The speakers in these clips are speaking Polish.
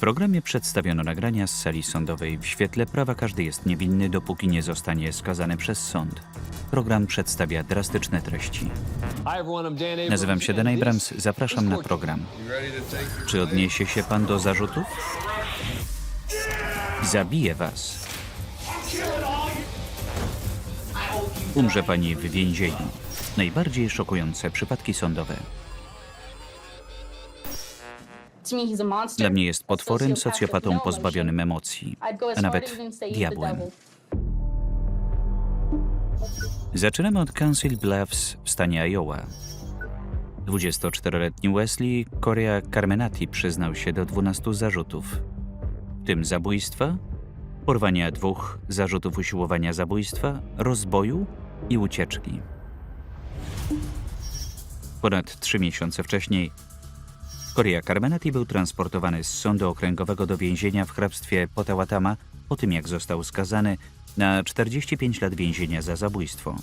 programie przedstawiono nagrania z sali sądowej. W świetle prawa każdy jest niewinny, dopóki nie zostanie skazany przez sąd. Program przedstawia drastyczne treści. Nazywam się Dan Abrams, zapraszam na program. Czy odniesie się pan do zarzutów? Zabiję was. Umrze pani w więzieniu. Najbardziej szokujące przypadki sądowe. Dla mnie jest potworem, socjopatą pozbawionym emocji, a nawet diabłem. Zaczynamy od Council Bluffs w stanie Iowa. 24-letni Wesley Correa Carmenati przyznał się do 12 zarzutów, w tym zabójstwa, porwania dwóch, zarzutów usiłowania zabójstwa, rozboju i ucieczki. Ponad trzy miesiące wcześniej Correa Carmenati był transportowany z sądu okręgowego do więzienia w hrabstwie Potawatama po tym, jak został skazany na 45 lat więzienia za zabójstwo.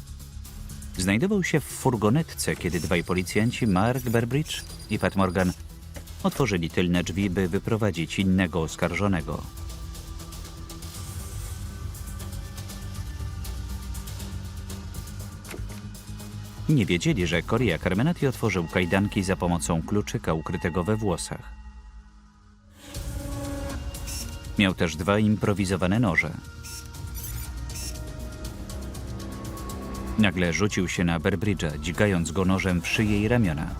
Znajdował się w furgonetce, kiedy dwaj policjanci, Mark Berbridge i Pat Morgan, otworzyli tylne drzwi, by wyprowadzić innego oskarżonego. Nie wiedzieli, że Correa Carmenati otworzył kajdanki za pomocą kluczyka ukrytego we włosach. Miał też dwa improwizowane noże. Nagle rzucił się na Berbridge'a, dźgając go nożem w szyję i ramiona.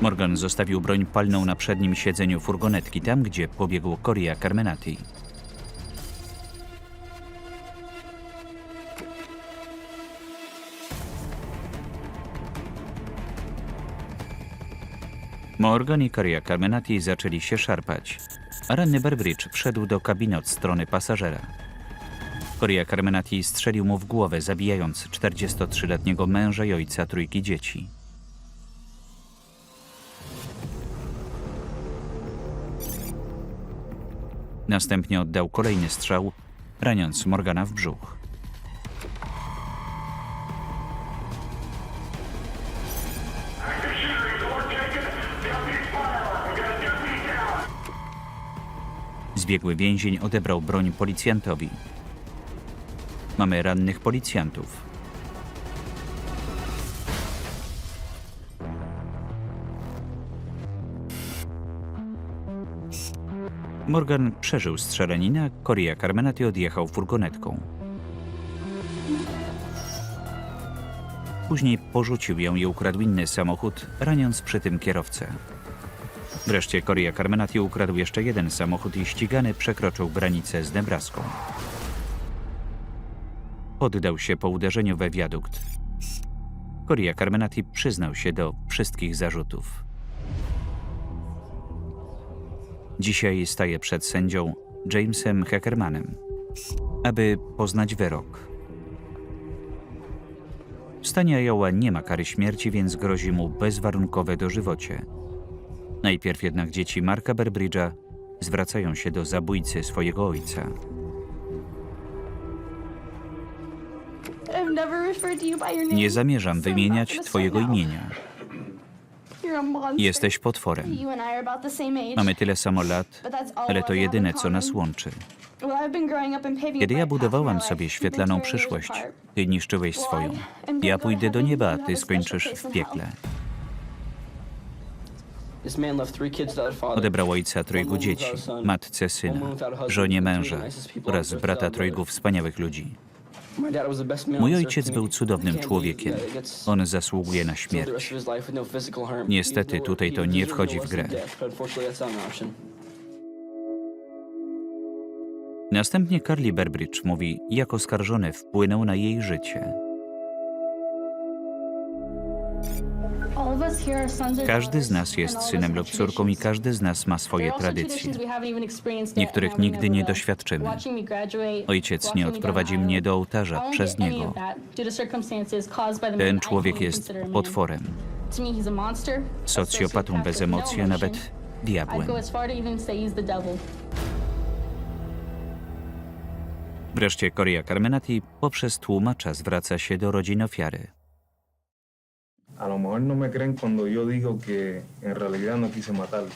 Morgan zostawił broń palną na przednim siedzeniu furgonetki, tam gdzie pobiegł Correa Carmenati. Morgan i Correa Carmenati zaczęli się szarpać, a ranny Berbridge wszedł do kabiny od strony pasażera. Correa Carmenati strzelił mu w głowę, zabijając 43-letniego męża i ojca trójki dzieci. Następnie oddał kolejny strzał, raniąc Morgana w brzuch. Zbiegły więzień odebrał broń policjantowi. Mamy rannych policjantów. Morgan przeżył strzelaninę, a Correa Carmenati odjechał furgonetką. Później porzucił ją i ukradł inny samochód, raniąc przy tym kierowcę. Wreszcie Correa Carmenati ukradł jeszcze jeden samochód i ścigany przekroczył granicę z Nebraską. Poddał się po uderzeniu we wiadukt. Correa Carmenati przyznał się do wszystkich zarzutów. Dzisiaj staje przed sędzią Jamesem Hackermanem, aby poznać wyrok. W stanie Iowa nie ma kary śmierci, więc grozi mu bezwarunkowe dożywocie. Najpierw jednak dzieci Marka Berbridge'a zwracają się do zabójcy swojego ojca. Nie zamierzam wymieniać twojego imienia. Jesteś potworem. Mamy tyle samo lat, ale to jedyne, co nas łączy. Kiedy ja budowałam sobie świetlaną przyszłość, ty niszczyłeś swoją. Ja pójdę do nieba, a ty skończysz w piekle. Odebrał ojca trojgu dzieci, matce syna, żonie męża oraz brata trojgu wspaniałych ludzi. Mój ojciec był cudownym człowiekiem. On zasługuje na śmierć. Niestety tutaj to nie wchodzi w grę. Następnie Carly Berbridge mówi, jak oskarżony wpłynął na jej życie. Każdy z nas jest synem lub córką i każdy z nas ma swoje tradycje. Niektórych nigdy nie doświadczymy. Ojciec nie odprowadzi mnie do ołtarza przez niego. Ten człowiek jest potworem, socjopatą bez emocji, a nawet diabłem. Wreszcie Correa Carmenati poprzez tłumacza zwraca się do rodzin ofiary. A lo mejor no me creen cuando yo digo que en realidad no quise matarlo.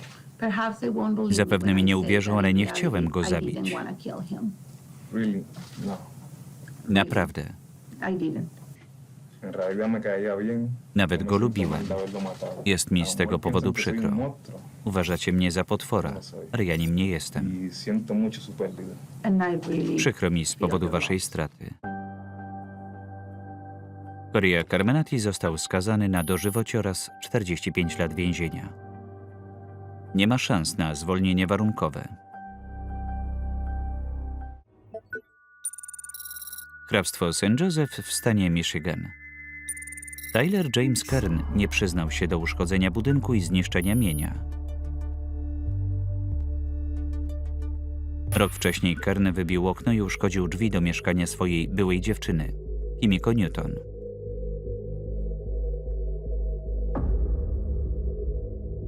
Zapewne mi nie uwierzą, ale nie chciałem go zabić. Really, no. Naprawdę. Nawet No go lubiłem. Jest mi z tego powodu przykro. Uważacie mnie za potwora, ale ja nim nie jestem. Y. Przykro mi z powodu waszej straty. Korea Carmenati został skazany na dożywocie oraz 45 lat więzienia. Nie ma szans na zwolnienie warunkowe. Hrabstwo St. Joseph w stanie Michigan. Tyler James Kern nie przyznał się do uszkodzenia budynku i zniszczenia mienia. Rok wcześniej Kern wybił okno i uszkodził drzwi do mieszkania swojej byłej dziewczyny, Kimiko Newton.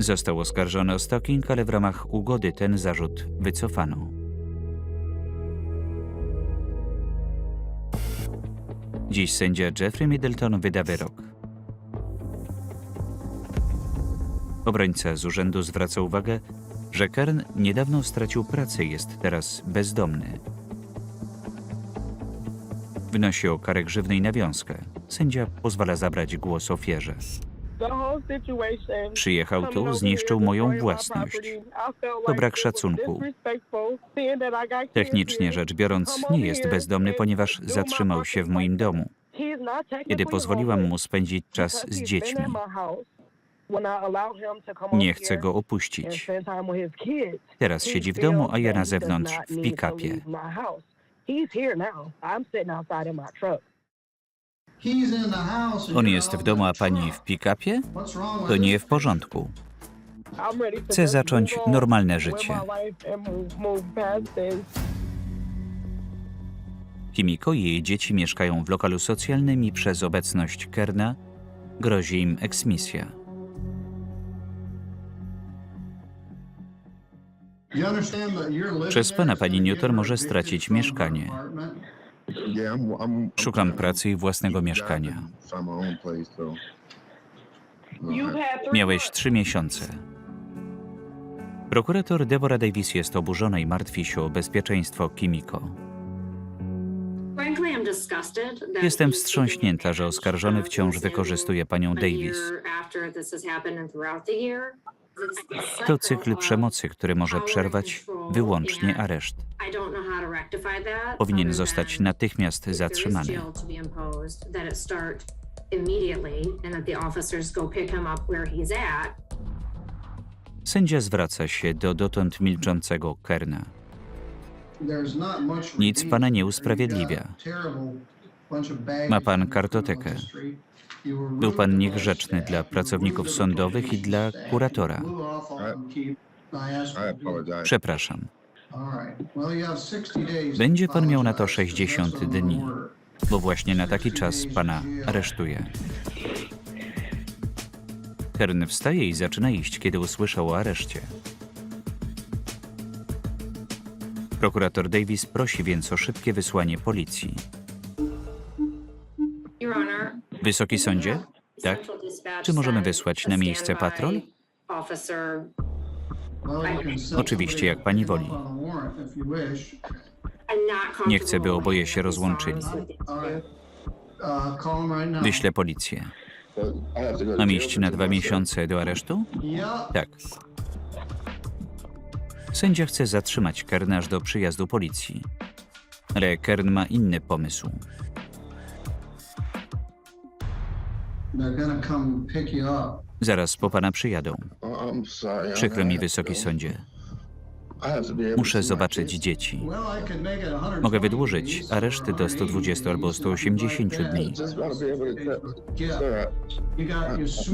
Został oskarżony o stalking, ale w ramach ugody ten zarzut wycofano. Dziś sędzia Jeffrey Middleton wyda wyrok. Obrońca z urzędu zwraca uwagę, że Kern niedawno stracił pracę i jest teraz bezdomny. Wnosi o karę grzywny nawiązkę. Sędzia pozwala zabrać głos ofierze. Przyjechał tu, zniszczył moją własność. To brak szacunku. Technicznie rzecz biorąc, nie jest bezdomny, ponieważ zatrzymał się w moim domu, kiedy pozwoliłam mu spędzić czas z dziećmi. Nie chcę go opuścić. Teraz siedzi w domu, a ja na zewnątrz w pick-upie. On jest w domu, a pani w pick-upie? To nie w porządku. Chcę zacząć normalne życie. Kimiko i jej dzieci mieszkają w lokalu socjalnym i przez obecność Kerna grozi im eksmisja. Przez pana pani Newton może stracić mieszkanie. Szukam pracy i własnego mieszkania. Miałeś trzy miesiące. Prokurator Deborah Davis jest oburzona i martwi się o bezpieczeństwo Kimiko. Jestem wstrząśnięta, że oskarżony wciąż wykorzystuje panią Davis. To cykl przemocy, który może przerwać wyłącznie areszt. Powinien zostać natychmiast zatrzymany. Sędzia zwraca się do dotąd milczącego Kerna. Nic pana nie usprawiedliwia. Ma pan kartotekę. Był pan niegrzeczny dla pracowników sądowych i dla kuratora. Przepraszam. Będzie pan miał na to 60 dni, bo właśnie na taki czas pana aresztuje. Kern wstaje i zaczyna iść, kiedy usłyszał o areszcie. Prokurator Davis prosi więc o szybkie wysłanie policji. Wysoki sądzie? Tak? Czy możemy wysłać na miejsce patrol? Oczywiście, jak pani woli. Nie chcę, by oboje się rozłączyli. Wyślę policję. Mam iść na dwa miesiące do aresztu? Tak. Sędzia chce zatrzymać Kerna aż do przyjazdu policji. Ale Kern ma inny pomysł. Zaraz po pana przyjadą. Przykro mi, wysoki sądzie. Muszę zobaczyć dzieci. Mogę wydłużyć areszt do 120 albo 180 dni.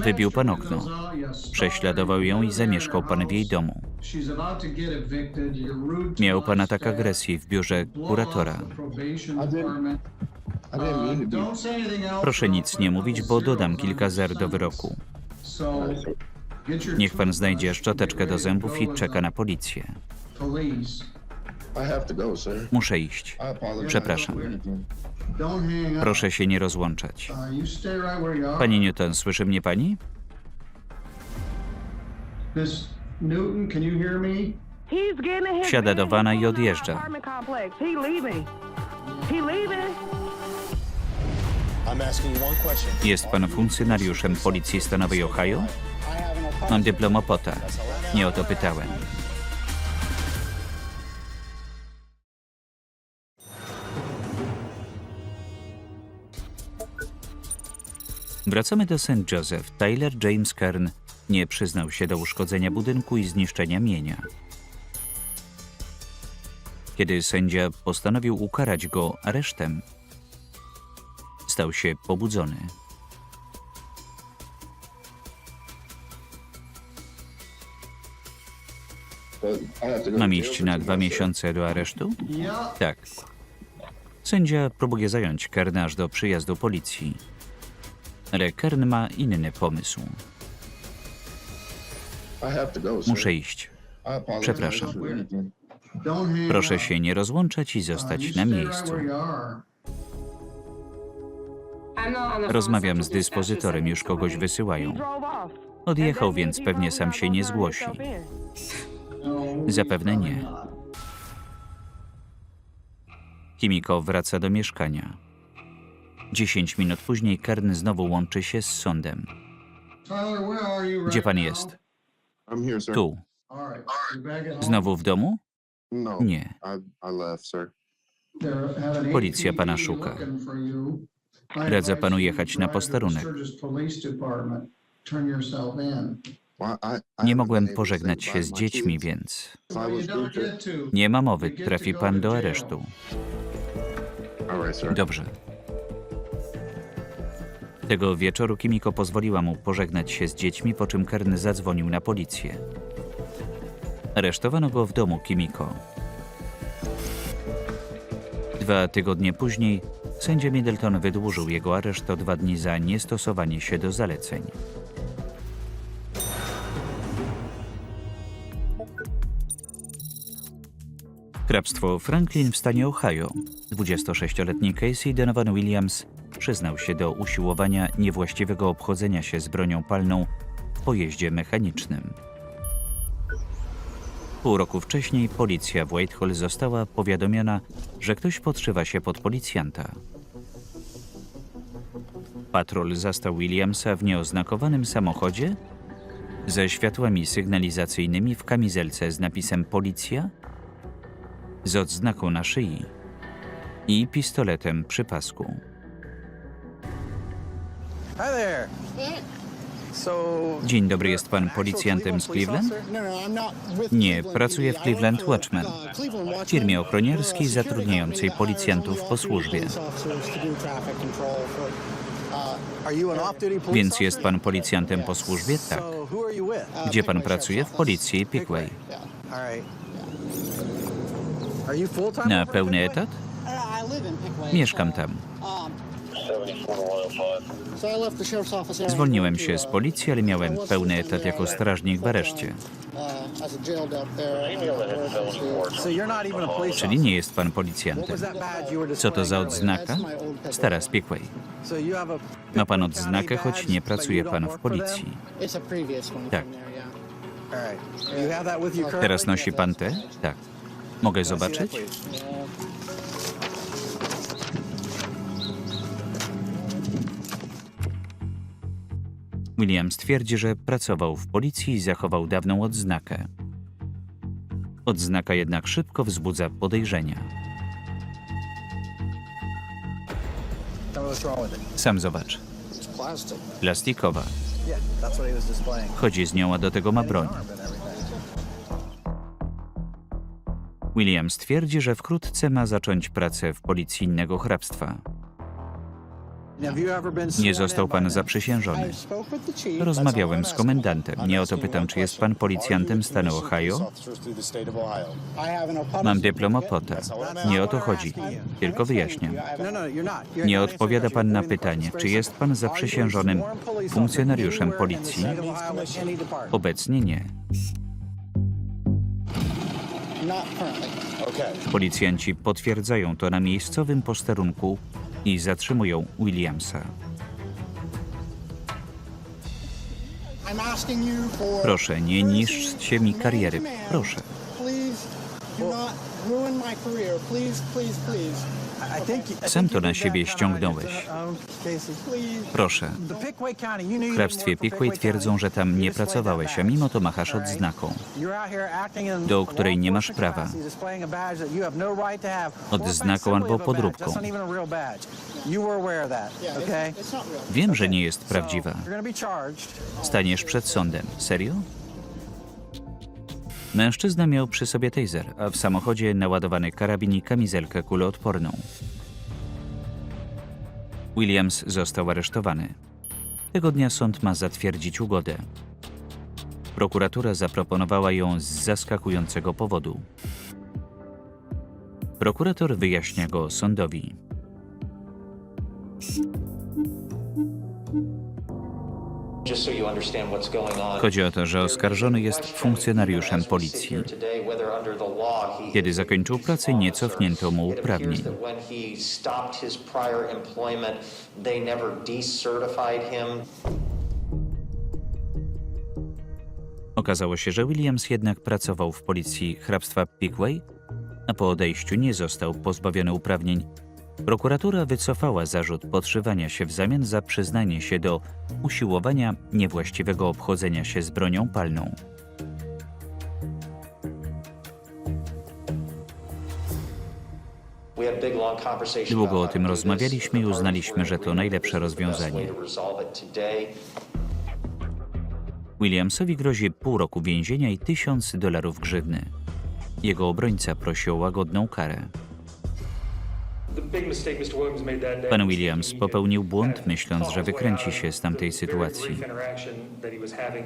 Wybił pan okno. Prześladował ją i zamieszkał pan w jej domu. Miał pan atak agresji w biurze kuratora. Proszę nic nie mówić, bo dodam kilka zer do wyroku. Niech pan znajdzie szczoteczkę do zębów i czeka na policję. Muszę iść. Przepraszam. Proszę się nie rozłączać. Pani Newton, słyszy mnie pani? Wsiada do wana i odjeżdża. Jest pan funkcjonariuszem Policji Stanowej Ohio? Mam dyplom opota. Nie o to pytałem. Wracamy do St. Joseph. Tyler James Kern nie przyznał się do uszkodzenia budynku i zniszczenia mienia. Kiedy sędzia postanowił ukarać go aresztem, stał się pobudzony. Mam iść na dwa miesiące do aresztu? Tak. Sędzia próbuje zająć Kerna aż do przyjazdu policji. Ale Kern ma inny pomysł. Muszę iść. Przepraszam. Proszę się nie rozłączać i zostać na miejscu. Rozmawiam z dyspozytorem, już kogoś wysyłają. Odjechał, więc pewnie sam się nie zgłosi. Zapewne nie. Kimiko wraca do mieszkania. Dziesięć minut później Kern znowu łączy się z sądem. Gdzie pan jest? Tu. Znowu w domu? Nie. Policja pana szuka. Radzę panu jechać na posterunek. Nie mogłem pożegnać się z dziećmi, więc nie ma mowy, trafi pan do aresztu. Dobrze. Tego wieczoru Kimiko pozwoliła mu pożegnać się z dziećmi, po czym Kern zadzwonił na policję. Aresztowano go w domu Kimiko. Dwa tygodnie później sędzia Middleton wydłużył jego areszt o dwa dni za niestosowanie się do zaleceń. Hrabstwo Franklin w stanie Ohio. 26-letni Casey Donovan Williams przyznał się do usiłowania niewłaściwego obchodzenia się z bronią palną w pojeździe mechanicznym. Pół roku wcześniej policja w Whitehall została powiadomiona, że ktoś podszywa się pod policjanta. Patrol zastał Williamsa w nieoznakowanym samochodzie ze światłami sygnalizacyjnymi w kamizelce z napisem Policja, z odznaką na szyi i pistoletem przy pasku. Dzień dobry, jest pan policjantem z Cleveland? Nie, pracuję w Cleveland Watchman, firmie ochroniarskiej zatrudniającej policjantów po służbie. Więc jest pan policjantem po służbie? Tak. Gdzie pan pracuje? W policji Pickway. Na pełny etat? Mieszkam tam. Zwolniłem się z policji, ale miałem pełny etat jako strażnik w areszcie. Czyli nie jest pan policjantem. Co to za odznaka? Stara Pickway. Ma pan odznakę, choć nie pracuje pan w policji. Tak. Teraz nosi pan tę? Tak. Mogę zobaczyć? Williams twierdzi, że pracował w policji i zachował dawną odznakę. Odznaka jednak szybko wzbudza podejrzenia. Sam zobacz. Plastikowa. Chodzi z nią, a do tego ma broń. Williams twierdzi, że wkrótce ma zacząć pracę w policji innego hrabstwa. Nie został pan zaprzysiężony. Rozmawiałem z komendantem. Nie o to pytam, czy jest pan policjantem stanu Ohio? Mam dyplom opota. Nie o to chodzi. Tylko wyjaśniam. Nie odpowiada pan na pytanie, czy jest pan zaprzysiężonym funkcjonariuszem policji? Obecnie nie. Policjanci potwierdzają to na miejscowym posterunku i zatrzymują Williamsa. Proszę, nie niszczcie mi kariery. Proszę. Sam to na siebie ściągnąłeś. Proszę. W hrabstwie Piquay twierdzą, że tam nie pracowałeś, a mimo to machasz odznaką, do której nie masz prawa. Odznaką albo podróbką. Wiem, że nie jest prawdziwa. Staniesz przed sądem. Serio? Mężczyzna miał przy sobie taser, a w samochodzie naładowany karabin i kamizelkę kuloodporną. Williams został aresztowany. Tego dnia sąd ma zatwierdzić ugodę. Prokuratura zaproponowała ją z zaskakującego powodu. Prokurator wyjaśnia go sądowi. Chodzi o to, że oskarżony jest funkcjonariuszem policji. Kiedy zakończył pracę, nie cofnięto mu uprawnień. Okazało się, że Williams jednak pracował w policji hrabstwa Piquay, a po odejściu nie został pozbawiony uprawnień. Prokuratura wycofała zarzut podszywania się w zamian za przyznanie się do usiłowania niewłaściwego obchodzenia się z bronią palną. Długo o tym rozmawialiśmy i uznaliśmy, że to najlepsze rozwiązanie. Williamsowi grozi pół roku więzienia i tysiąc dolarów grzywny. Jego obrońca prosi o łagodną karę. Pan Williams popełnił błąd, myśląc, że wykręci się z tamtej sytuacji.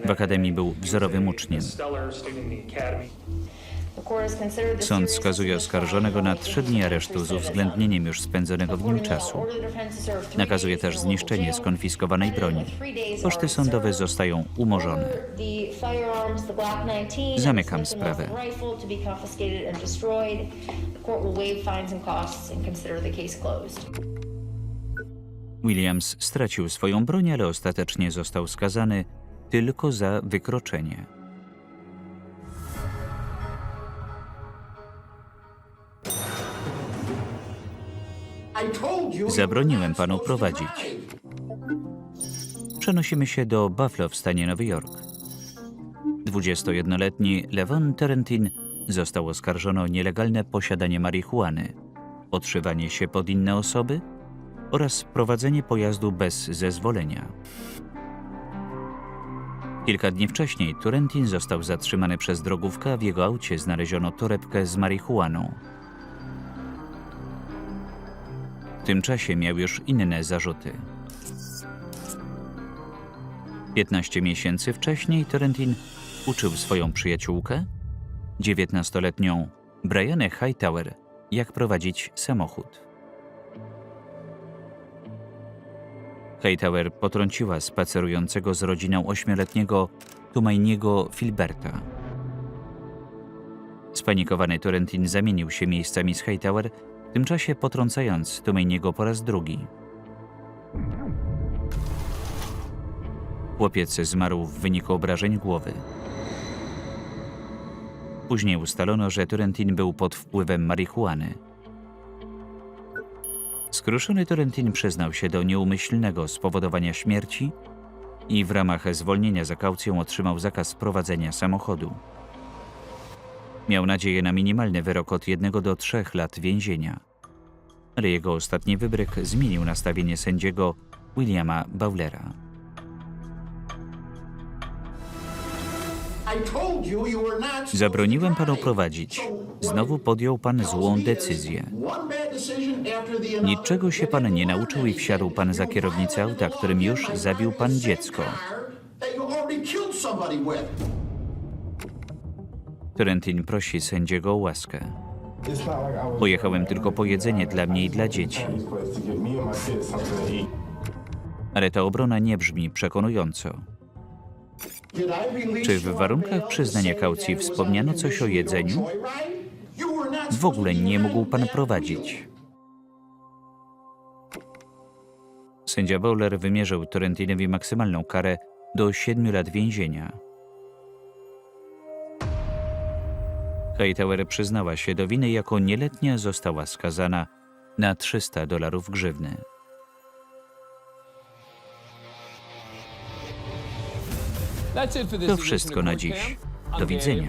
W akademii był wzorowym uczniem. Sąd skazuje oskarżonego na trzy dni aresztu z uwzględnieniem już spędzonego w nim czasu. Nakazuje też zniszczenie skonfiskowanej broni. Koszty sądowe zostają umorzone. Zamykam sprawę. Williams stracił swoją broń, ale ostatecznie został skazany tylko za wykroczenie. Zabroniłem panu prowadzić. Przenosimy się do Buffalo w stanie Nowy Jork. 21-letni Levon Terrentin został oskarżony o nielegalne posiadanie marihuany, podszywanie się pod inne osoby oraz prowadzenie pojazdu bez zezwolenia. Kilka dni wcześniej Turentin został zatrzymany przez drogówkę, a w jego aucie znaleziono torebkę z marihuaną. Tym czasie miał już inne zarzuty. 15 miesięcy wcześniej Torentin uczył swoją przyjaciółkę, 19-letnią Brianę Hightower, jak prowadzić samochód. Hightower potrąciła spacerującego z rodziną ośmioletniego Tumajniego Filberta. Spanikowany Torentin zamienił się miejscami z Hightower, w tym czasie potrącając Tumejniego po raz drugi. Chłopiec zmarł w wyniku obrażeń głowy. Później ustalono, że Turentin był pod wpływem marihuany. Skruszony Turentin przyznał się do nieumyślnego spowodowania śmierci i w ramach zwolnienia za kaucją otrzymał zakaz prowadzenia samochodu. Miał nadzieję na minimalny wyrok od jednego do trzech lat więzienia. Ale jego ostatni wybryk zmienił nastawienie sędziego Williama Bowlera. Zabroniłem panu prowadzić. Znowu podjął pan złą decyzję. Niczego się pan nie nauczył i wsiadł pan za kierownicę auta, którym już zabił pan dziecko. Trentin prosi sędziego o łaskę. Pojechałem tylko po jedzenie dla mnie i dla dzieci. Ale ta obrona nie brzmi przekonująco. Czy w warunkach przyznania kaucji wspomniano coś o jedzeniu? W ogóle nie mógł pan prowadzić. Sędzia Bowler wymierzył Torrentinowi maksymalną karę do 7 lat więzienia. Hightower przyznała się do winy, jako nieletnia została skazana na 300 dolarów grzywny. To wszystko na dziś. Do widzenia.